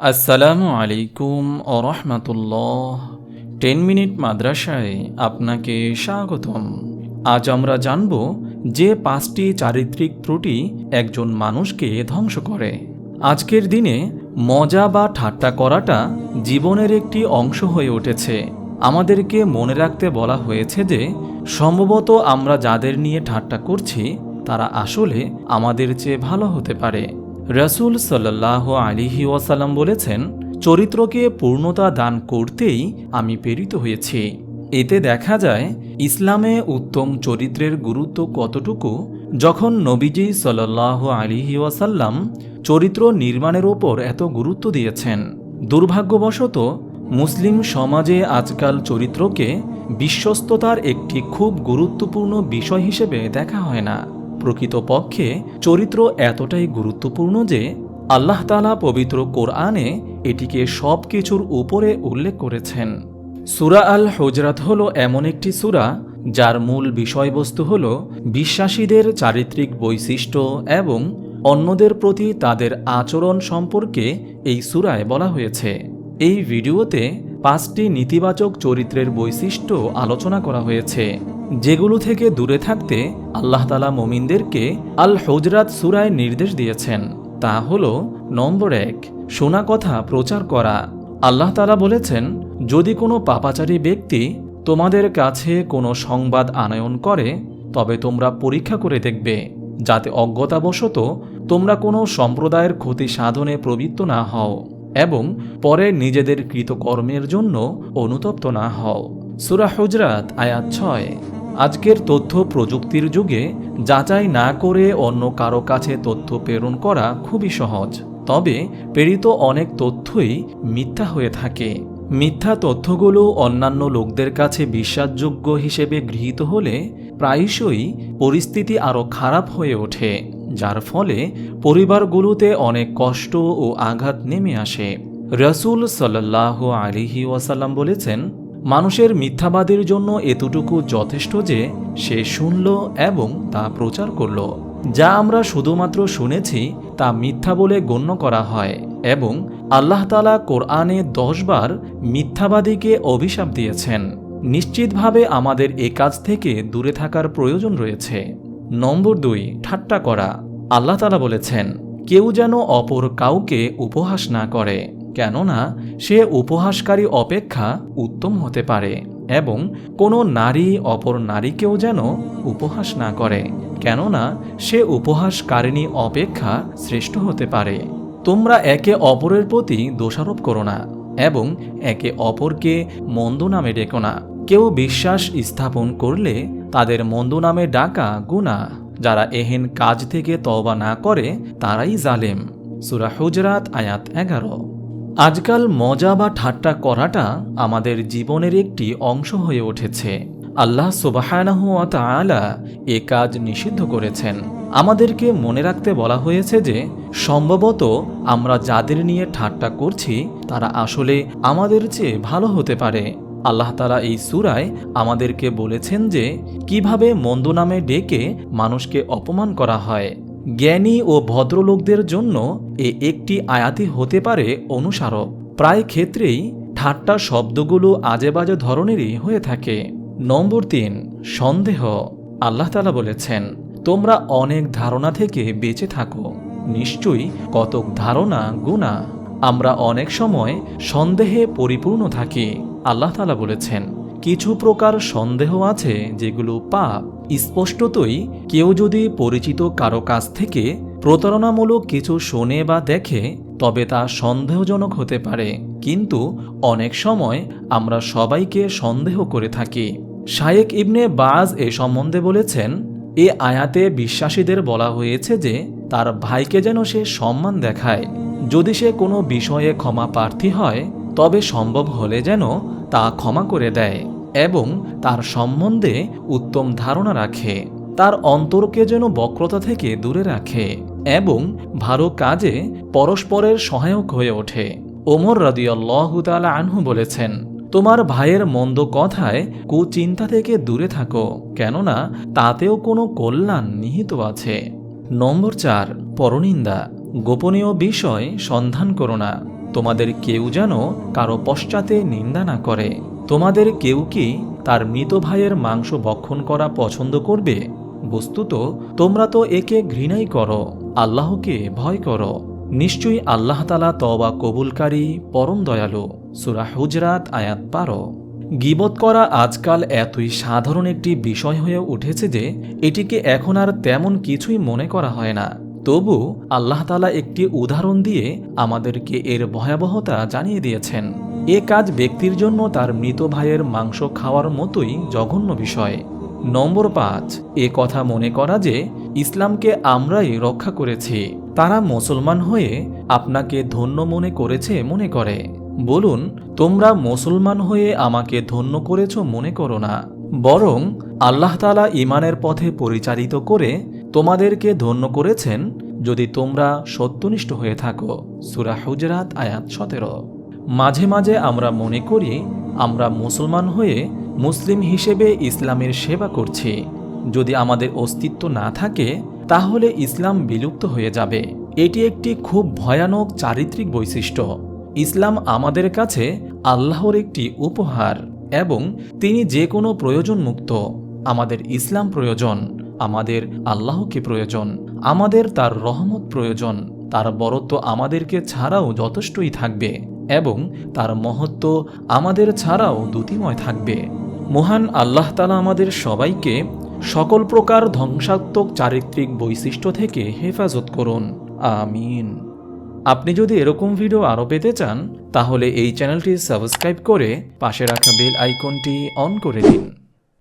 আসসালামু আলাইকুম ও রহমতুল্লাহ। Ten minute মাদ্রাসায় আপনাকে স্বাগতম। আজ আমরা জানব যে পাঁচটি চারিত্রিক ত্রুটি একজন মানুষকে ধ্বংস করে। আজকের দিনে মজা বা ঠাট্টা করাটা জীবনের একটি অংশ হয়ে উঠেছে। আমাদেরকে মনে রাখতে বলা হয়েছে যে, সম্ভবত আমরা যাদের নিয়ে ঠাট্টা করছি, তারা আসলে আমাদের চেয়ে ভালো হতে পারে। রসুল সাল্লাহ আলিহি ওয়াসাল্লাম বলেছেন, চরিত্রকে পূর্ণতা দান করতেই আমি প্রেরিত হয়েছি। এতে দেখা যায়, ইসলামে উত্তম চরিত্রের গুরুত্ব কতটুকু? যখন নবীজি সাল্লাহ আলিহি ওয়াসাল্লাম চরিত্র নির্মাণের ওপর এত গুরুত্ব দিয়েছেন, দুর্ভাগ্যবশত মুসলিম সমাজে আজকাল চরিত্রকে বিশ্বস্ততার একটি খুব গুরুত্বপূর্ণ বিষয় হিসেবে দেখা হয় না। প্রকৃতপক্ষে চরিত্র এতটাই গুরুত্বপূর্ণ যে আল্লাহ তালা পবিত্র কোরআনে এটিকে সব কিছুর উপরে উল্লেখ করেছেন। সুরা আল হজরাত হল এমন একটি সুরা যার মূল বিষয়বস্তু হল বিশ্বাসীদের চারিত্রিক বৈশিষ্ট্য এবং অন্যদের প্রতি তাদের আচরণ সম্পর্কে এই সুরায় বলা হয়েছে। এই ভিডিওতে পাঁচটি নেতিবাচক চরিত্রের বৈশিষ্ট্য আলোচনা করা হয়েছে। যেগুলো থেকে দূরে থাকতে আল্লাহ তালা মোমিনদেরকে আল হজরাত সুরায় নির্দেশ দিয়েছেন। তা হল, নম্বর এক, শোনা কথা, প্রচার করা। আল্লাহ তালা বলেছেন, যদি কোনো পাপাচারী ব্যক্তি তোমাদের কাছে কোনো সংবাদ আনয়ন করে, তবে তোমরা পরীক্ষা করে দেখবে, যাতে অজ্ঞতাবশত তোমরা কোনো সম্প্রদায়ের ক্ষতি সাধনে প্রবৃত্ত না হও এবং পরে নিজেদের কৃতকর্মের জন্য অনুতপ্ত না হও। সুরা হজরাত, আয়াত ছয়। আজকের তথ্য প্রযুক্তির যুগে যাচাই না করে অন্য কারও কাছে তথ্য প্রেরণ করা খুবই সহজ। তবে প্রেরিত অনেক তথ্যই মিথ্যা হয়ে থাকে। মিথ্যা তথ্যগুলো অন্যান্য লোকদের কাছে বিশ্বাসযোগ্য হিসেবে গৃহীত হলে প্রায়শই পরিস্থিতি আরও খারাপ হয়ে ওঠে, যার ফলে পরিবারগুলোতে অনেক কষ্ট ও আঘাত নেমে আসে। রসুল সাল্লাহ আলিহি ওয়াসাল্লাম বলেছেন মানুষের মিথ্যাবাদের জন্য এতটুকু যথেষ্ট যে সে শুনল এবং তা প্রচার করল। যা আমরা শুধুমাত্র শুনেছি, তা মিথ্যা বলে গণ্য করা হয় এবং আল্লাহ তালা কোরআনে দশবার মিথ্যাবাদীকে অভিশাপ দিয়েছেন। নিশ্চিতভাবে আমাদের এ কাজ থেকে দূরে থাকার প্রয়োজন রয়েছে। নম্বর দুই, ঠাট্টা করা। আল্লাহ তালা বলেছেন, কেউ যেন অপর কাউকে উপহাস না করে। কেননা সে উপহাসকারী অপেক্ষা উত্তম হতে পারে এবং কোনো নারী অপর নারীকেও যেন উপহাস না করে। কেননা সে উপহাসকারিণী অপেক্ষা শ্রেষ্ঠ হতে পারে। তোমরা একে অপরের প্রতি দোষারোপ করো না এবং একে অপরকে মন্দ নামে ডেকো না। কেউ বিশ্বাস স্থাপন করলে তাদের মন্দ নামে ডাকা গুণা যারা এহেন কাজ থেকে তওবা না করে, তারাই জালেম। সুরা হুজরাত আয়াত এগারো। আজকাল মজা বা ঠাট্টা করাটা আমাদের জীবনের একটি অংশ হয়ে উঠেছে। আল্লাহ তাআলা এ কাজ নিষিদ্ধ করেছেন। আমাদেরকে মনে রাখতে বলা হয়েছে যে, সম্ভবত আমরা যাদের নিয়ে ঠাট্টা করছি, তারা আসলে আমাদের চেয়ে ভালো হতে পারে। আল্লাহ তালা এই সুরায় আমাদেরকে বলেছেন যে, কীভাবে মন্দ নামে ডেকে মানুষকে অপমান করা হয়। জ্ঞানী ও ভদ্রলোকদের জন্য এ একটি আয়াতি হতে পারে অনুসারক। প্রায় ক্ষেত্রেই ঠাট্টা শব্দগুলো আজেবাজে ধরনেরই হয়ে থাকে। নম্বর তিন, সন্দেহ। আল্লাহ তালা বলেছেন, তোমরা অনেক ধারণা থেকে বেঁচে থাকো। নিশ্চয়ই কতক ধারণা গুণা আমরা অনেক সময় সন্দেহে পরিপূর্ণ থাকি। আল্লাহ তালা বলেছেন কিছু প্রকার সন্দেহ আছে যেগুলো পাপ। স্পষ্টতই কেউ যদি পরিচিত কারও কাছ থেকে প্রতারণামূলক কিছু শোনে বা দেখে, তবে তা সন্দেহজনক হতে পারে। কিন্তু অনেক সময় আমরা সবাইকে সন্দেহ করে থাকি। শায়েক ইবনে বাজ এ সম্বন্ধে বলেছেন, এ আয়াতে বিশ্বাসীদের বলা হয়েছে যে, তার ভাইকে যেন সে সম্মান দেখায়। যদি সে কোনো বিষয়ে ক্ষমা প্রার্থী হয় তবে সম্ভব হলে যেন তা ক্ষমা করে দেয় এবং তার সম্বন্ধে উত্তম ধারণা রাখে। তার অন্তরকে যেন বক্রতা থেকে দূরে রাখে এবং ভালো কাজে পরস্পরের সহায়ক হয়ে ওঠে। ওমর রাদিয়াল্লাহুতালা আনহু বলেছেন, তোমার ভাইয়ের মন্দ কথায় কুচিন্তা থেকে দূরে থাকো, কেননা তাতেও কোনো কল্যাণ নিহিত আছে। নম্বর চার, পরনিন্দা। গোপনীয় বিষয় সন্ধান করো না। তোমাদের কেউ যেন কারও পশ্চাতে নিন্দা না করে। তোমাদের কেউ কি তার মৃত ভাইয়ের মাংস ভক্ষণ করা পছন্দ করবে? বস্তুত, তোমরা তো একে ঘৃণাই করো, আল্লাহকে ভয় করো। নিশ্চয়ই আল্লাহ তালা তবা কবুলকারী, পরম দয়ালু। সুরা হুজরাত, আয়াত পারো গিবত করা আজকাল এতই সাধারণ একটি বিষয় হয়ে উঠেছে যে, এটিকে এখন আর তেমন কিছুই মনে করা হয় না। তবু আল্লাহ তালা একটি উদাহরণ দিয়ে আমাদেরকে এর ভয়াবহতা জানিয়ে দিয়েছেন। এ কাজ ব্যক্তির জন্য তার মৃত ভাইয়ের মাংস খাওয়ার মতোই জঘন্য বিষয়। নম্বর পাঁচ, এ কথা মনে করা যে ইসলামকে আমরাই রক্ষা করেছি। তারা মুসলমান হয়ে আপনাকে ধন্য মনে করেছে মনে করে। বলুন, তোমরা মুসলমান হয়ে আমাকে ধন্য করেছ মনে করো না। বরং আল্লাহ তালা ইমানের পথে পরিচালিত করে তোমাদেরকে ধন্য করেছেন যদি তোমরা সত্যনিষ্ঠ হয়ে থাকো। সুরা হুজরাত, আয়াত সতেরো। মাঝে মাঝে আমরা মনে করি, আমরা মুসলমান হয়ে মুসলিম হিসেবে ইসলামের সেবা করছি। যদি আমাদের অস্তিত্ব না থাকে, তাহলে ইসলাম বিলুপ্ত হয়ে যাবে। এটি একটি খুব ভয়ানক চারিত্রিক বৈশিষ্ট্য। ইসলাম আমাদের কাছে আল্লাহর একটি উপহার এবং তিনি যে কোনো প্রয়োজন মুক্ত। আমাদের ইসলাম প্রয়োজন। আমাদের আল্লাহকে প্রয়োজন, আমাদের তার রহমত প্রয়োজন, তার বরত্ব আমাদেরকে ছাড়াও যথেষ্টই থাকবে এবং তার মহত্ব আমাদের ছাড়াও দ্যুতিময় থাকবে। মহান আল্লাহ তালা আমাদের সবাইকে সকল প্রকার ধ্বংসাত্মক চারিত্রিক বৈশিষ্ট্য থেকে হেফাজত করুন। আমিন। আপনি যদি এরকম ভিডিও আরও পেতে চান, তাহলে এই চ্যানেলটি সাবস্ক্রাইব করে পাশে রাখা বেল আইকনটি অন করে দিন।